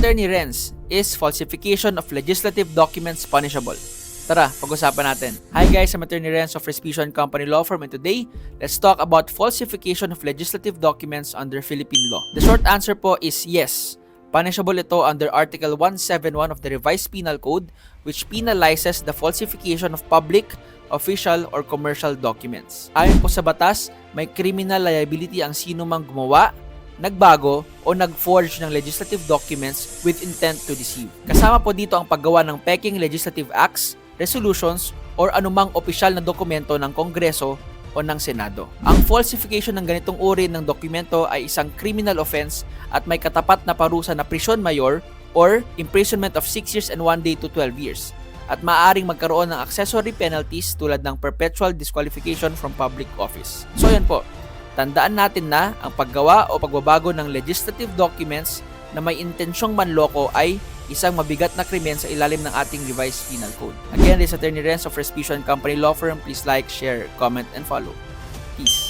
Attorney Renz, is falsification of legislative documents punishable? Tara, pag-usapan natin. Hi guys, I'm Attorney Renz of Respicio Company Law Firm and today, let's talk about falsification of legislative documents under Philippine law. The short answer po is yes. Punishable ito under Article 171 of the Revised Penal Code which penalizes the falsification of public, official, or commercial documents. Ayon po sa batas, may criminal liability ang sino mang gumawa, nagbago, o nag-forge ng legislative documents with intent to deceive. Kasama po dito ang paggawa ng peking legislative acts, resolutions, or anumang opisyal na dokumento ng Kongreso o ng Senado. Ang falsification ng ganitong uri ng dokumento ay isang criminal offense at may katapat na parusa na prison mayor or imprisonment of 6 years and 1 day to 12 years at maaaring magkaroon ng accessory penalties tulad ng perpetual disqualification from public office. So yan po, tandaan natin na ang paggawa o pagbabago ng legislative documents na may intensyong manloko ay isang mabigat na krimen sa ilalim ng ating revised penal code. Again, this is Attorney Renz of Respicio Company Law Firm. Please like, share, comment, and follow. Peace.